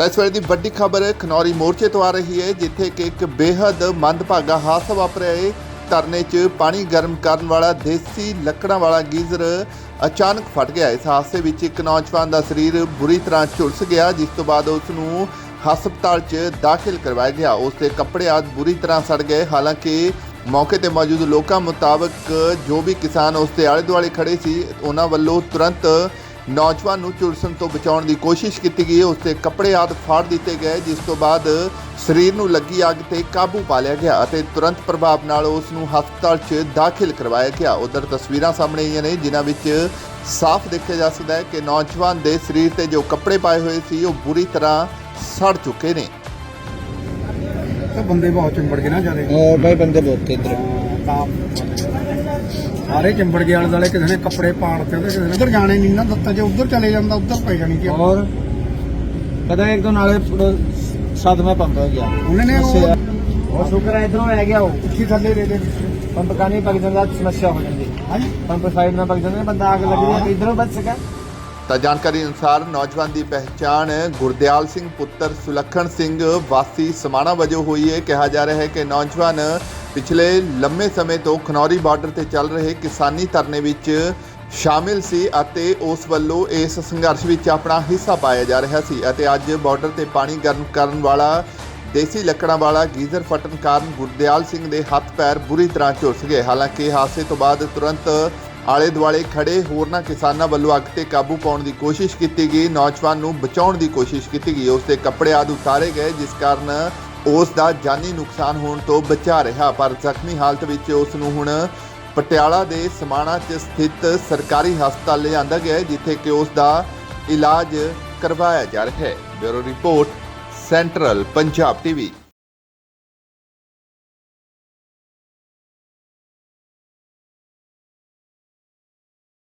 ਤਾਂ ਇਸ ਵੇਲੇ ਦੀ ਵੱਡੀ ਖਬਰ ਖਨੌਰੀ ਮੋਰਚੇ ਤੋਂ ਆ ਰਹੀ ਹੈ, ਜਿੱਥੇ ਕਿ ਇੱਕ ਬੇਹੱਦ ਮੰਦਭਾਗਾ ਹਾਦਸਾ ਵਾਪਰਿਆ ਹੈ। ਧਰਨੇ 'ਚ ਪਾਣੀ ਗਰਮ ਕਰਨ ਵਾਲਾ ਦੇਸੀ ਲੱਕੜਾਂ ਵਾਲਾ ਗੀਜ਼ਰ ਅਚਾਨਕ ਫਟ ਗਿਆ। ਇਸ ਹਾਦਸੇ ਵਿੱਚ ਇੱਕ ਨੌਜਵਾਨ ਦਾ ਸਰੀਰ ਬੁਰੀ ਤਰ੍ਹਾਂ ਝੁਲਸ ਗਿਆ, ਜਿਸ ਤੋਂ ਬਾਅਦ ਉਸ ਨੂੰ ਹਸਪਤਾਲ 'ਚ ਦਾਖਲ ਕਰਵਾਇਆ ਗਿਆ। ਉਸ ਦੇ ਕੱਪੜੇ ਆਦ ਬੁਰੀ ਤਰ੍ਹਾਂ ਸੜ ਗਏ। ਹਾਲਾਂਕਿ ਮੌਕੇ ਤੇ ਮੌਜੂਦ ਲੋਕਾਂ ਮੁਤਾਬਕ ਜੋ ਵੀ ਕਿਸਾਨ ਉਸ ਦੇ ਆਲੇ ਦੁਆਲੇ ਖੜੇ ਸੀ, ਉਹਨਾਂ ਵੱਲੋਂ ਤੁਰੰਤ ਨੌਜਵਾਨ ਨੂੰ ਚੁਰਸਣ ਤੋਂ ਬਚਾਉਣ ਦੀ ਕੋਸ਼ਿਸ਼ ਕੀਤੀ ਗਈ। ਉਸ 'ਤੇ ਕੱਪੜੇ ਆਦਿ ਫਾੜ ਦਿੱਤੇ ਗਏ ਜਿਸ ਤੋਂ ਬਾਅਦ ਸਰੀਰ ਨੂੰ ਲੱਗੀ ਅੱਗ ਤੇ ਕਾਬੂ ਪਾ ਲਿਆ ਗਿਆ ਅਤੇ ਤੁਰੰਤ ਪ੍ਰਭਾਵ ਨਾਲ ਉਸ ਨੂੰ ਹਸਪਤਾਲ 'ਚ ਦਾਖਲ ਕਰਵਾਇਆ ਗਿਆ। ਉਧਰ ਤਸਵੀਰਾਂ ਸਾਹਮਣੇ ਆਈਆਂ ਨੇ ਜਿਨ੍ਹਾਂ ਵਿੱਚ ਸਾਫ਼ ਦੇਖਿਆ ਜਾ ਸਕਦਾ ਹੈ ਕਿ ਨੌਜਵਾਨ ਦੇ ਸਰੀਰ ਤੇ ਜੋ ਕੱਪੜੇ ਪਾਏ ਹੋਏ ਸੀ ਉਹ ਬੁਰੀ ਤਰ੍ਹਾਂ ਸੜ ਚੁੱਕੇ ਨੇ। ਬੰਦੇ ਬਹੁਤ ਚੰਬੜ ਗਏ ਨਾ ਜਾਦੇ ਔਰ ਭਾਈ ਬੰਦੇ ਬਹੁਤ ਤੇ ਇਧਰ ਤਾਂ ਸਾਰੇ ਚਿੰਬੜ ਗਏ ਆਲੇ ਦੁਆਲੇ ਕਿਸੇ ਨੇ ਕੱਪੜੇ ਪਾੜਤੇ ਉਹਦੇ ਕਿਸੇ ਨੇ ਉਧਰ ਜਾਣੇ ਨਹੀਂ ਨਾ ਦਿੱਤਾ ਜੇ ਉਧਰ ਚਲੇ ਜਾਂਦਾ ਉਧਰ ਪੈ ਜਾਣੀ ਕਿ और पता है एक तो नाले पूरा साथ में पंप हो गया ਉਹਨੇ ਨੇ उससे ਉਹ और शुक्र है इधरों रह गया वो ਉੱਚੀ ਥੱਲੇ ਦੇ ਦੇ पंप का नहीं पक जाता समस्या हो जाती ਹਾਂਜੀ पंप साइड में पक जाता बंदा आग लग रही है तो इधरों बच सका ਤਾਂ ਜਾਣਕਾਰੀ ਅਨੁਸਾਰ ਨੌਜਵਾਨ ਦੀ ਪਹਿਚਾਣ ਗੁਰਦਿਆਲ ਸਿੰਘ ਪੁੱਤਰ ਸੁਲੱਖਣ ਸਿੰਘ ਵਾਸੀ ਸਮਾਣਾ ਵਜੋਂ ਹੋਈ ਹੈ ਕਿਹਾ ਜਾ ਰਿਹਾ ਹੈ ਕਿ ਨੌਜਵਾਨ ਪਿਛਲੇ ਲੰਮੇ ਸਮੇਂ ਤੋਂ ਖਨੌਰੀ ਬਾਰਡਰ ਤੇ ਚੱਲ ਰਹੇ ਕਿਸਾਨੀ ਧਰਨੇ ਵਿੱਚ ਸ਼ਾਮਿਲ ਸੀ ਅਤੇ ਉਸ ਵੱਲੋਂ ਇਸ ਸੰਘਰਸ਼ ਵਿੱਚ ਆਪਣਾ ਹਿੱਸਾ ਪਾਇਆ ਜਾ ਰਿਹਾ ਸੀ ਅਤੇ ਅੱਜ ਬਾਰਡਰ ਤੇ ਪਾਣੀ ਗਰਮ ਕਰਨ ਵਾਲਾ ਦੇਸੀ ਲੱਕੜਾਂ ਵਾਲਾ ਗੀਜ਼ਰ ਫਟਣ ਕਾਰਨ ਗੁਰਦਿਆਲ ਸਿੰਘ ਦੇ ਹੱਥ ਪੈਰ ਬੁਰੀ ਤਰ੍ਹਾਂ ਝੁਲਸ ਗਏ। ਹਾਲਾਂਕਿ ਹਾਦਸੇ ਤੋਂ ਬਾਅਦ ਤੁਰੰਤ ਆਲੇ ਦੁਆਲੇ ਖੜੇ ਹੋਰਨਾਂ ਕਿਸਾਨਾਂ ਵੱਲੋਂ ਅੱਗ ਤੇ ਕਾਬੂ ਪਾਉਣ ਦੀ ਕੋਸ਼ਿਸ਼ ਕੀਤੀ ਗਈ। ਨੌਜਵਾਨ ਨੂੰ ਬਚਾਉਣ ਦੀ ਕੋਸ਼ਿਸ਼ ਕੀਤੀ ਗਈ। ਉਸ ਦੇ ਕੱਪੜੇ ਆਦਿ ਉਤਾਰੇ ਗਏ, ਜਿਸ ਕਾਰਨ ਉਸ ਦਾ ਜਾਨੀ ਨੁਕਸਾਨ ਹੋਣ ਤੋਂ ਬਚਾ ਰਿਹਾ, ਪਰ ਜ਼ਖਮੀ ਹਾਲਤ ਵਿੱਚ ਉਸ ਨੂੰ ਹੁਣ ਪਟਿਆਲਾ ਦੇ ਸਮਾਣਾ 'ਚ ਸਥਿਤ ਸਰਕਾਰੀ ਹਸਪਤਾਲ ਲਿਆਂਦਾ ਗਿਆ ਹੈ, ਜਿੱਥੇ ਕਿ ਉਸ ਦਾ ਇਲਾਜ ਕਰਵਾਇਆ ਜਾ ਰਿਹਾ ਹੈ। Bureau report, central Punjab TV.